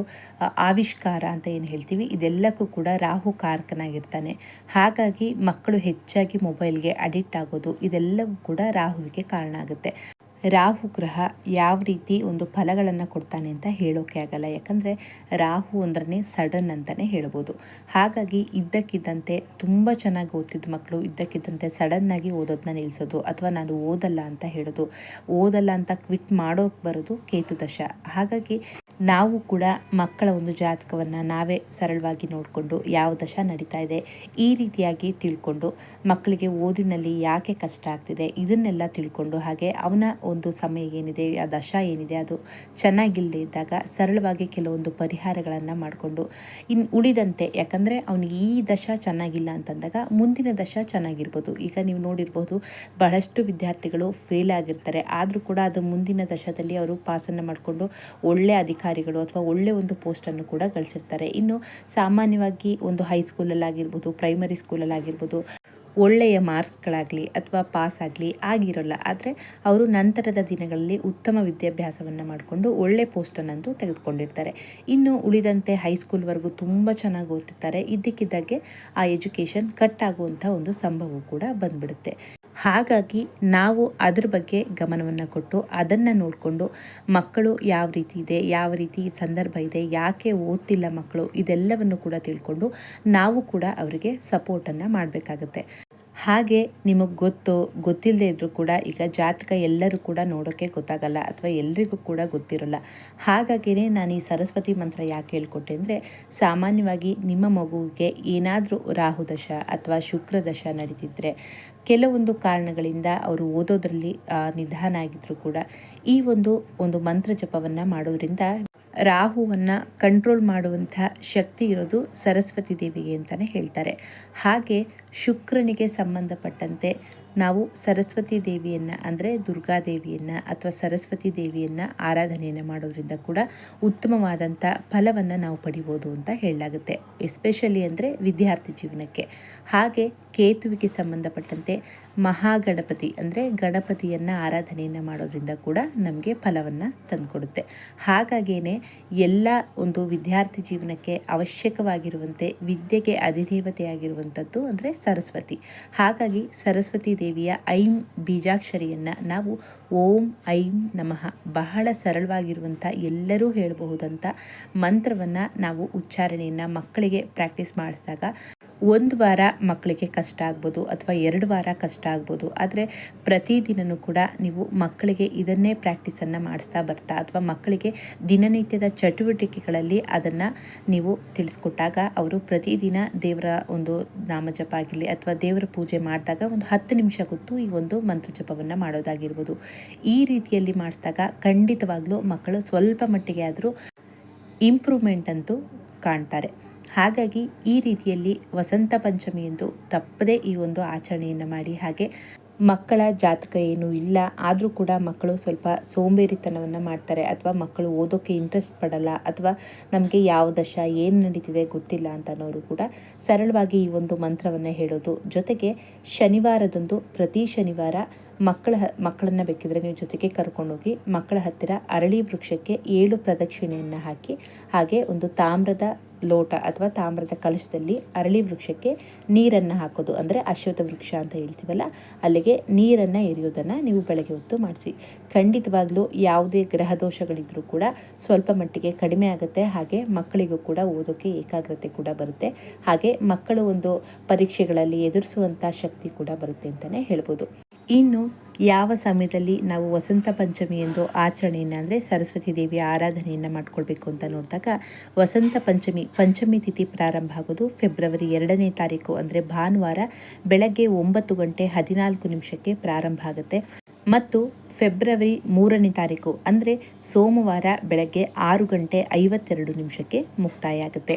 ಆವಿಷ್ಕಾರ ಅಂತ ಏನು ಹೇಳ್ತೀವಿ, ಇದೆಲ್ಲಕ್ಕೂ ಕೂಡ ರಾಹು ಕಾರಕನಾಗಿರ್ತಾನೆ. ಹಾಗಾಗಿ ಮಕ್ಕಳು ಹೆಚ್ಚಾಗಿ ಮೊಬೈಲ್ಗೆ ಅಡಿಕ್ಟ್ ಆಗೋದು ಇದೆಲ್ಲವೂ ಕೂಡ ರಾಹುವಿಗೆ ಕಾರಣ ಆಗುತ್ತೆ. ರಾಹು ಗ್ರಹ ಯಾವ ರೀತಿ ಒಂದು ಫಲಗಳನ್ನು ಕೊಡ್ತಾನೆ ಅಂತ ಹೇಳೋಕೆ ಆಗಲ್ಲ. ಯಾಕಂದರೆ ರಾಹು ಅಂದ್ರೆ ಸಡನ್ ಅಂತಲೇ ಹೇಳ್ಬೋದು. ಹಾಗಾಗಿ ಇದ್ದಕ್ಕಿದ್ದಂತೆ ತುಂಬ ಚೆನ್ನಾಗಿ ಓದ್ತಿದ್ದ ಮಕ್ಕಳು ಇದ್ದಕ್ಕಿದ್ದಂತೆ ಸಡನ್ನಾಗಿ ಓದೋದನ್ನ ನಿಲ್ಲಿಸೋದು ಅಥವಾ ನಾನು ಓದಲ್ಲ ಅಂತ ಹೇಳೋದು, ಓದಲ್ಲ ಅಂತ ಕ್ವಿಟ್ ಮಾಡೋಕೆ ಬರೋದು ಕೇತು ದಶ ಹಾಗಾಗಿ ನಾವು ಕೂಡ ಮಕ್ಕಳ ಒಂದು ಜಾತಕವನ್ನು ನಾವೇ ಸರಳವಾಗಿ ನೋಡಿಕೊಂಡು ಯಾವ ದಶ ನಡೀತಾ ಇದೆ ಈ ರೀತಿಯಾಗಿ ತಿಳ್ಕೊಂಡು ಮಕ್ಕಳಿಗೆ ಓದಿನಲ್ಲಿ ಯಾಕೆ ಕಷ್ಟ ಆಗ್ತಿದೆ ಇದನ್ನೆಲ್ಲ ತಿಳ್ಕೊಂಡು ಹಾಗೆ ಅವನ ಒಂದು ಸಮಯ ಏನಿದೆ, ಆ ದಶ ಏನಿದೆ, ಅದು ಚೆನ್ನಾಗಿಲ್ಲದೆ ಇದ್ದಾಗ ಸರಳವಾಗಿ ಕೆಲವೊಂದು ಪರಿಹಾರಗಳನ್ನು ಮಾಡಿಕೊಂಡು ಇನ್ನು ಉಳಿದಂತೆ, ಯಾಕಂದರೆ ಅವನಿಗೆ ಈ ದಶ ಚೆನ್ನಾಗಿಲ್ಲ ಅಂತಂದಾಗ ಮುಂದಿನ ದಶ ಚೆನ್ನಾಗಿರ್ಬೋದು. ಈಗ ನೀವು ನೋಡಿರ್ಬೋದು ಬಹಳಷ್ಟು ವಿದ್ಯಾರ್ಥಿಗಳು ಫೇಲ್ ಆಗಿರ್ತಾರೆ. ಆದರೂ ಕೂಡ ಅದು ಮುಂದಿನ ದಶದಲ್ಲಿ ಅವರು ಪಾಸನ್ನು ಮಾಡಿಕೊಂಡು ಒಳ್ಳೆ ಅಧಿಕಾರಿಗಳು ಅಥವಾ ಒಳ್ಳೆ ಒಂದು ಪೋಸ್ಟನ್ನು ಕೂಡ ಗಳಿಸಿರ್ತಾರೆ. ಇನ್ನು ಸಾಮಾನ್ಯವಾಗಿ ಒಂದು ಹೈಸ್ಕೂಲಲ್ಲಾಗಿರ್ಬೋದು ಪ್ರೈಮರಿ ಸ್ಕೂಲಲ್ಲಾಗಿರ್ಬೋದು ಒಳ್ಳೆಯ ಮಾರ್ಕ್ಸ್ಗಳಾಗಲಿ ಅಥವಾ ಪಾಸ್ ಆಗಲಿ ಆಗಿರೋಲ್ಲ. ಆದರೆ ಅವರು ನಂತರದ ದಿನಗಳಲ್ಲಿ ಉತ್ತಮ ವಿದ್ಯಾಭ್ಯಾಸವನ್ನು ಮಾಡಿಕೊಂಡು ಒಳ್ಳೆ ಪೋಸ್ಟನ್ನಂತೂ ತೆಗೆದುಕೊಂಡಿರ್ತಾರೆ. ಇನ್ನು ಉಳಿದಂತೆ ಹೈಸ್ಕೂಲ್ವರೆಗೂ ತುಂಬ ಚೆನ್ನಾಗಿ ಓದ್ತಿರ್ತಾರೆ. ಇದ್ದಕ್ಕಿದ್ದಾಗೆ ಆ ಎಜುಕೇಷನ್ ಕಟ್ ಆಗುವಂಥ ಒಂದು ಸಂಭವ ಕೂಡ ಬಂದ್ಬಿಡುತ್ತೆ. ಹಾಗಾಗಿ ನಾವು ಅದ್ರ ಬಗ್ಗೆ ಗಮನವನ್ನು ಕೊಟ್ಟು ಅದನ್ನು ನೋಡಿಕೊಂಡು ಮಕ್ಕಳು ಯಾವ ರೀತಿ ಇದೆ, ಯಾವ ರೀತಿ ಸಂದರ್ಭ ಇದೆ, ಯಾಕೆ ಓದ್ತಿಲ್ಲ ಮಕ್ಕಳು ಇದೆಲ್ಲವನ್ನು ಕೂಡ ತಿಳ್ಕೊಂಡು ನಾವು ಕೂಡ ಅವರಿಗೆ ಸಪೋರ್ಟನ್ನು ಮಾಡಬೇಕಾಗತ್ತೆ. ಹಾಗೆ ನಿಮಗೆ ಗೊತ್ತು ಗೊತ್ತಿಲ್ಲದೆ ಇದ್ದರೂ ಕೂಡ ಈಗ ಜಾತಕ ಎಲ್ಲರೂ ಕೂಡ ನೋಡೋಕ್ಕೆ ಗೊತ್ತಾಗಲ್ಲ ಅಥವಾ ಎಲ್ರಿಗೂ ಕೂಡ ಗೊತ್ತಿರೋಲ್ಲ. ಹಾಗಾಗಿಯೇ ನಾನು ಈ ಸರಸ್ವತಿ ಮಂತ್ರ ಯಾಕೆ ಹೇಳ್ಕೊಟ್ಟೆ ಅಂದರೆ, ಸಾಮಾನ್ಯವಾಗಿ ನಿಮ್ಮ ಮಗುವಿಗೆ ಏನಾದರೂ ರಾಹುದಶ ಅಥವಾ ಶುಕ್ರದಶ ನಡೀತಿದ್ರೆ, ಕೆಲವೊಂದು ಕಾರಣಗಳಿಂದ ಅವರು ಓದೋದರಲ್ಲಿ ನಿಧಾನ ಆಗಿದ್ದರೂ ಕೂಡ ಈ ಒಂದು ಒಂದು ಮಂತ್ರ ಜಪವನ್ನು ಮಾಡೋದ್ರಿಂದ ರಾಹುವನ್ನು ಕಂಟ್ರೋಲ್ ಮಾಡುವಂಥ ಶಕ್ತಿ ಇರೋದು ಸರಸ್ವತಿ ದೇವಿಗೆ ಅಂತಲೇ ಹೇಳ್ತಾರೆ. ಹಾಗೆ ಶುಕ್ರನಿಗೆ ಸಂಬಂಧಪಟ್ಟಂತೆ ನಾವು ಸರಸ್ವತಿ ದೇವಿಯನ್ನು ಅಂದರೆ ದುರ್ಗಾದೇವಿಯನ್ನು ಅಥವಾ ಸರಸ್ವತಿ ದೇವಿಯನ್ನು ಆರಾಧನೆಯನ್ನು ಮಾಡೋದ್ರಿಂದ ಕೂಡ ಉತ್ತಮವಾದಂಥ ಫಲವನ್ನು ನಾವು ಪಡಿಬೋದು ಅಂತ ಹೇಳಲಾಗುತ್ತೆ. ಎಸ್ಪೆಷಲಿ ಅಂದರೆ ವಿದ್ಯಾರ್ಥಿ ಜೀವನಕ್ಕೆ. ಹಾಗೆ ಕೇತುವಿಗೆ ಸಂಬಂಧಪಟ್ಟಂತೆ ಮಹಾಗಣಪತಿ ಅಂದರೆ ಗಣಪತಿಯನ್ನು ಆರಾಧನೆಯನ್ನು ಮಾಡೋದ್ರಿಂದ ಕೂಡ ನಮಗೆ ಫಲವನ್ನು ತಂದುಕೊಡುತ್ತೆ. ಹಾಗಾಗಿಯೇ ಎಲ್ಲ ಒಂದು ವಿದ್ಯಾರ್ಥಿ ಜೀವನಕ್ಕೆ ಅವಶ್ಯಕವಾಗಿರುವಂತೆ, ವಿದ್ಯೆಗೆ ಅಧಿದೇವತೆಯಾಗಿರುವಂಥದ್ದು ಅಂದರೆ ಸರಸ್ವತಿ. ಹಾಗಾಗಿ ಸರಸ್ವತಿ ದೇವಿಯ ಐಂ ಬೀಜಾಕ್ಷರಿಯನ್ನು ನಾವು ಓಂ ಐಂ ನಮಃ ಬಹಳ ಸರಳವಾಗಿರುವಂಥ ಎಲ್ಲರೂ ಹೇಳಬಹುದಂಥ ಮಂತ್ರವನ್ನು ನಾವು ಉಚ್ಚಾರಣೆಯನ್ನು ಮಕ್ಕಳಿಗೆ ಪ್ರಾಕ್ಟೀಸ್ ಮಾಡಿಸಿದಾಗ ಒಂದು ವಾರ ಮಕ್ಕಳಿಗೆ ಕಷ್ಟ ಆಗ್ಬೋದು ಅಥವಾ ಎರಡು ವಾರ ಕಷ್ಟ ಆಗ್ಬೋದು. ಆದರೆ ಪ್ರತಿದಿನವೂ ಕೂಡ ನೀವು ಮಕ್ಕಳಿಗೆ ಇದನ್ನೇ ಪ್ರಾಕ್ಟೀಸನ್ನು ಮಾಡಿಸ್ತಾ ಬರ್ತಾ ಅಥವಾ ಮಕ್ಕಳಿಗೆ ದಿನನಿತ್ಯದ ಚಟುವಟಿಕೆಗಳಲ್ಲಿ ಅದನ್ನು ನೀವು ತಿಳಿಸ್ಕೊಟ್ಟಾಗ ಅವರು ಪ್ರತಿದಿನ ದೇವರ ಒಂದು ನಾಮಜಪ ಆಗಿರಲಿ ಅಥವಾ ದೇವರ ಪೂಜೆ ಮಾಡಿದಾಗ ಒಂದು ಹತ್ತು ನಿಮಿಷ ಗೊತ್ತು ಈ ಒಂದು ಮಂತ್ರ ಜಪವನ್ನು ಮಾಡೋದಾಗಿರ್ಬೋದು. ಈ ರೀತಿಯಲ್ಲಿ ಮಾಡಿಸಿದಾಗ ಖಂಡಿತವಾಗ್ಲೂ ಮಕ್ಕಳು ಸ್ವಲ್ಪ ಮಟ್ಟಿಗೆ ಆದರೂ ಇಂಪ್ರೂವ್ಮೆಂಟ್ ಅಂತೂ ಕಾಣ್ತಾರೆ. ಹಾಗಾಗಿ ಈ ರೀತಿಯಲ್ಲಿ ವಸಂತ ಪಂಚಮಿ ಎಂದು ತಪ್ಪದೇ ಈ ಒಂದು ಆಚರಣೆಯನ್ನು ಮಾಡಿ. ಹಾಗೆ ಮಕ್ಕಳ ಜಾತಕ ಏನೂ ಇಲ್ಲ. ಆದರೂ ಕೂಡ ಮಕ್ಕಳು ಸ್ವಲ್ಪ ಸೋಂಬೇರಿತನವನ್ನು ಮಾಡ್ತಾರೆ. ಅಥವಾ ಮಕ್ಕಳು ಓದೋಕ್ಕೆ ಇಂಟ್ರೆಸ್ಟ್ ಪಡಲ್ಲ. ಅಥವಾ ನಮಗೆ ಯಾವ ದಶ, ಏನು ನಡೀತಿದೆ ಗೊತ್ತಿಲ್ಲ ಅಂತ ಅನ್ನೋರು ಕೂಡ ಸರಳವಾಗಿ ಈ ಒಂದು ಮಂತ್ರವನ್ನು ಹೇಳೋದು. ಜೊತೆಗೆ ಶನಿವಾರದಂದು ಪ್ರತಿ ಶನಿವಾರ ಮಕ್ಕಳ ಮಕ್ಕಳನ್ನು ಬೇಕಿದ್ರೆ ನೀವು ಜೊತೆಗೆ ಕರ್ಕೊಂಡೋಗಿ ಮಕ್ಕಳ ಹತ್ತಿರ ಅರಳಿ ವೃಕ್ಷಕ್ಕೆ ಏಳು ಪ್ರದಕ್ಷಿಣೆಯನ್ನು ಹಾಕಿ, ಹಾಗೆ ಒಂದು ತಾಮ್ರದ ಲೋಟ ಅಥವಾ ತಾಮ್ರದ ಕಲಶದಲ್ಲಿ ಅರಳಿ ವೃಕ್ಷಕ್ಕೆ ನೀರನ್ನು ಹಾಕೋದು ಅಂದರೆ ಅಶ್ವಥ ವೃಕ್ಷ ಅಂತ ಹೇಳ್ತೀವಲ್ಲ, ಅಲ್ಲಿಗೆ ನೀರನ್ನು ಎರೆಯೋದನ್ನು ನೀವು ಬೆಳಗ್ಗೆ ಹೊತ್ತು ಮಾಡಿಸಿ. ಖಂಡಿತವಾಗ್ಲೂ ಯಾವುದೇ ಗ್ರಹ ದೋಷಗಳಿದ್ರೂ ಕೂಡ ಸ್ವಲ್ಪ ಮಟ್ಟಿಗೆ ಕಡಿಮೆ ಆಗುತ್ತೆ, ಹಾಗೆ ಮಕ್ಕಳಿಗೂ ಕೂಡ ಓದೋಕ್ಕೆ ಏಕಾಗ್ರತೆ ಕೂಡ ಬರುತ್ತೆ, ಹಾಗೆ ಮಕ್ಕಳು ಒಂದು ಪರೀಕ್ಷೆಗಳಲ್ಲಿ ಎದುರಿಸುವಂಥ ಶಕ್ತಿ ಕೂಡ ಬರುತ್ತೆ ಅಂತಲೇ ಹೇಳ್ಬೋದು. ಇನ್ನು ಯಾವ ಸಮಯದಲ್ಲಿ ನಾವು ವಸಂತ ಪಂಚಮಿ ಎಂದು ಆಚರಣೆಯನ್ನು ಅಂದರೆ ಸರಸ್ವತಿ ದೇವಿಯ ಆರಾಧನೆಯನ್ನು ಮಾಡಿಕೊಳ್ಬೇಕು ಅಂತ ನೋಡಿದಾಗ ವಸಂತ ಪಂಚಮಿ ಪಂಚಮಿ ತಿಥಿ ಪ್ರಾರಂಭ ಆಗೋದು ಫೆಬ್ರವರಿ ಎರಡನೇ ತಾರೀಕು ಅಂದರೆ ಭಾನುವಾರ ಬೆಳಗ್ಗೆ ಒಂಬತ್ತು ಗಂಟೆ ಹದಿನಾಲ್ಕು ನಿಮಿಷಕ್ಕೆ ಪ್ರಾರಂಭ ಆಗುತ್ತೆ. ಮತ್ತು ಫೆಬ್ರವರಿ ಮೂರನೇ ತಾರೀಕು ಅಂದರೆ ಸೋಮವಾರ ಬೆಳಗ್ಗೆ ಆರು ಗಂಟೆ ಐವತ್ತೆರಡು ನಿಮಿಷಕ್ಕೆ ಮುಕ್ತಾಯ ಆಗುತ್ತೆ.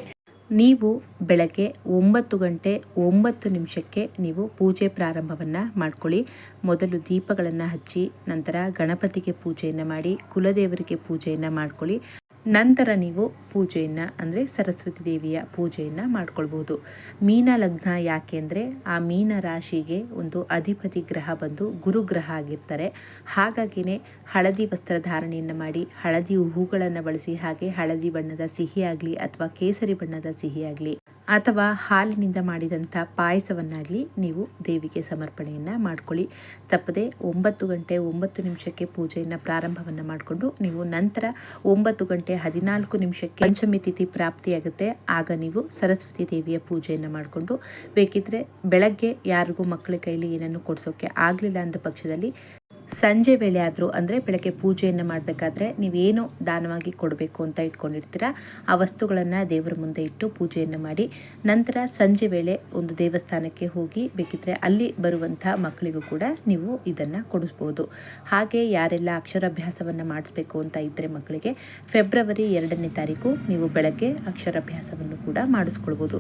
ನೀವು ಬೆಳಗ್ಗೆ ಒಂಬತ್ತು ಗಂಟೆ ಒಂಬತ್ತು ನಿಮಿಷಕ್ಕೆ ನೀವು ಪೂಜೆ ಪ್ರಾರಂಭವನ್ನು ಮಾಡ್ಕೊಳ್ಳಿ. ಮೊದಲು ದೀಪಗಳನ್ನು ಹಚ್ಚಿ, ನಂತರ ಗಣಪತಿಗೆ ಪೂಜೆಯನ್ನು ಮಾಡಿ, ಕುಲದೇವರಿಗೆ ಪೂಜೆಯನ್ನು ಮಾಡ್ಕೊಳ್ಳಿ. ನಂತರ ನೀವು ಪೂಜೆಯನ್ನು, ಅಂದರೆ ಸರಸ್ವತಿ ದೇವಿಯ ಪೂಜೆಯನ್ನು ಮಾಡ್ಕೊಳ್ಬೋದು. ಮೀನ ಲಗ್ನ ಯಾಕೆ ಅಂದರೆ, ಆ ಮೀನ ರಾಶಿಗೆ ಒಂದು ಅಧಿಪತಿ ಗ್ರಹ ಬಂದು ಗುರುಗ್ರಹ ಆಗಿರ್ತಾರೆ. ಹಾಗಾಗಿನೇ ಹಳದಿ ವಸ್ತ್ರ ಧಾರಣೆಯನ್ನು ಮಾಡಿ, ಹಳದಿ ಹೂಗಳನ್ನು ಬಳಸಿ, ಹಾಗೆ ಹಳದಿ ಬಣ್ಣದ ಸಿಹಿ ಆಗಲಿ ಅಥವಾ ಕೇಸರಿ ಬಣ್ಣದ ಸಿಹಿಯಾಗಲಿ ಅಥವಾ ಹಾಲಿನಿಂದ ಮಾಡಿದಂಥ ಪಾಯಸವನ್ನಾಗಲಿ ನೀವು ದೇವಿಗೆ ಸಮರ್ಪಣೆಯನ್ನು ಮಾಡ್ಕೊಳ್ಳಿ. ತಪ್ಪದೆ ಒಂಬತ್ತು ಗಂಟೆ ಒಂಬತ್ತು ನಿಮಿಷಕ್ಕೆ ಪೂಜೆಯನ್ನು ಪ್ರಾರಂಭವನ್ನು ಮಾಡಿಕೊಂಡು ನೀವು ನಂತರ ಒಂಬತ್ತು ಗಂಟೆ ಹದಿನಾಲ್ಕು ನಿಮಿಷಕ್ಕೆ ಪಂಚಮಿ ತಿಥಿ ಪ್ರಾಪ್ತಿಯಾಗುತ್ತೆ. ಆಗ ನೀವು ಸರಸ್ವತಿ ದೇವಿಯ ಪೂಜೆಯನ್ನು ಮಾಡಿಕೊಂಡು ಬೇಕಿದ್ದರೆ ಬೆಳಗ್ಗೆ ಯಾರಿಗೂ ಮಕ್ಕಳ ಕೈಲಿ ಏನನ್ನು ಕೊಡಿಸೋಕ್ಕೆ ಆಗಲಿಲ್ಲ ಅಂದ ಪಕ್ಷದಲ್ಲಿ ಸಂಜೆ ವೇಳೆ ಆದರೂ ಅಂದರೆ ಬೆಳಗ್ಗೆ ಪೂಜೆಯನ್ನು ಮಾಡಬೇಕಾದ್ರೆ ನೀವೇನು ದಾನವಾಗಿ ಕೊಡಬೇಕು ಅಂತ ಇಟ್ಕೊಂಡಿರ್ತೀರ, ಆ ವಸ್ತುಗಳನ್ನು ದೇವರ ಮುಂದೆ ಇಟ್ಟು ಪೂಜೆಯನ್ನು ಮಾಡಿ, ನಂತರ ಸಂಜೆ ವೇಳೆ ಒಂದು ದೇವಸ್ಥಾನಕ್ಕೆ ಹೋಗಿ ಬೇಕಿದ್ರೆ ಅಲ್ಲಿ ಬರುವಂಥ ಮಕ್ಕಳಿಗೂ ಕೂಡ ನೀವು ಇದನ್ನು ಕೊಡಿಸ್ಬೋದು. ಹಾಗೆ ಯಾರೆಲ್ಲ ಅಕ್ಷರಾಭ್ಯಾಸವನ್ನು ಮಾಡಿಸ್ಬೇಕು ಅಂತ ಇದ್ದರೆ ಮಕ್ಕಳಿಗೆ, ಫೆಬ್ರವರಿ ಎರಡನೇ ತಾರೀಕು ನೀವು ಬೆಳಗ್ಗೆ ಅಕ್ಷರಾಭ್ಯಾಸವನ್ನು ಕೂಡ ಮಾಡಿಸ್ಕೊಳ್ಬೋದು.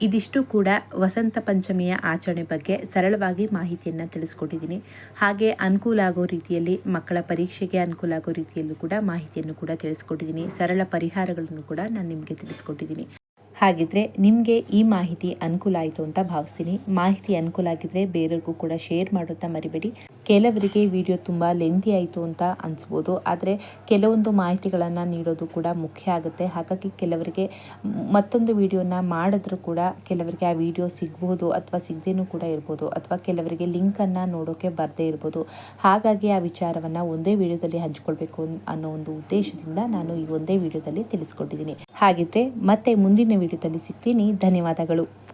ಇದಿಷ್ಟು ಕೂಡ ವಸಂತ ಪಂಚಮಿಯ ಆಚರಣೆ ಬಗ್ಗೆ ಸರಳವಾಗಿ ಮಾಹಿತಿಯನ್ನು ತಿಳಿಸ್ಕೊಟ್ಟಿದ್ದೀನಿ. ಹಾಗೆ ಅನುಕೂಲ ಆಗೋ ರೀತಿಯಲ್ಲಿ, ಮಕ್ಕಳ ಪರೀಕ್ಷೆಗೆ ಅನುಕೂಲ ಆಗೋ ರೀತಿಯಲ್ಲೂ ಕೂಡ ಮಾಹಿತಿಯನ್ನು ಕೂಡ ತಿಳಿಸ್ಕೊಟ್ಟಿದ್ದೀನಿ. ಸರಳ ಪರಿಹಾರಗಳನ್ನು ಕೂಡ ನಾನು ನಿಮಗೆ ತಿಳಿಸ್ಕೊಟ್ಟಿದ್ದೀನಿ. ಹಾಗಿದ್ರೆ ನಿಮಗೆ ಈ ಮಾಹಿತಿ ಅನುಕೂಲ ಆಯಿತು ಅಂತ ಭಾವಿಸ್ತೀನಿ. ಮಾಹಿತಿ ಅನುಕೂಲ ಆಗಿದ್ರೆ ಬೇರೆಯವ್ರಿಗೂ ಕೂಡ ಶೇರ್ ಮಾಡುತ್ತಾ ಮರಿಬೇಡಿ. ಕೆಲವರಿಗೆ ವಿಡಿಯೋ ತುಂಬ ಲೆಂತಿ ಆಯಿತು ಅಂತ ಅನಿಸ್ಬೋದು. ಆದರೆ ಕೆಲವೊಂದು ಮಾಹಿತಿಗಳನ್ನು ನೀಡೋದು ಕೂಡ ಮುಖ್ಯ ಆಗುತ್ತೆ. ಹಾಗಾಗಿ ಕೆಲವರಿಗೆ ಮತ್ತೊಂದು ವಿಡಿಯೋನ ಮಾಡಿದ್ರೂ ಕೂಡ ಕೆಲವರಿಗೆ ಆ ವಿಡಿಯೋ ಸಿಗ್ಬೋದು ಅಥವಾ ಸಿಗದೇನೂ ಕೂಡ ಇರ್ಬೋದು. ಅಥವಾ ಕೆಲವರಿಗೆ ಲಿಂಕನ್ನು ನೋಡೋಕ್ಕೆ ಬರದೇ ಇರ್ಬೋದು. ಹಾಗಾಗಿ ಆ ವಿಚಾರವನ್ನು ಒಂದೇ ವಿಡಿಯೋದಲ್ಲಿ ಹಂಚ್ಕೊಳ್ಬೇಕು ಅನ್ನೋ ಒಂದು ಉದ್ದೇಶದಿಂದ ನಾನು ಈ ಒಂದೇ ವಿಡಿಯೋದಲ್ಲಿ ತಿಳಿಸ್ಕೊಟ್ಟಿದ್ದೀನಿ ಹಾಗಿದ್ರೆ ಮತ್ತೆ ಮುಂದಿನ ವಿಡಿಯೋದಲ್ಲಿ ಸಿಗ್ತೀನಿ. ಧನ್ಯವಾದಗಳು.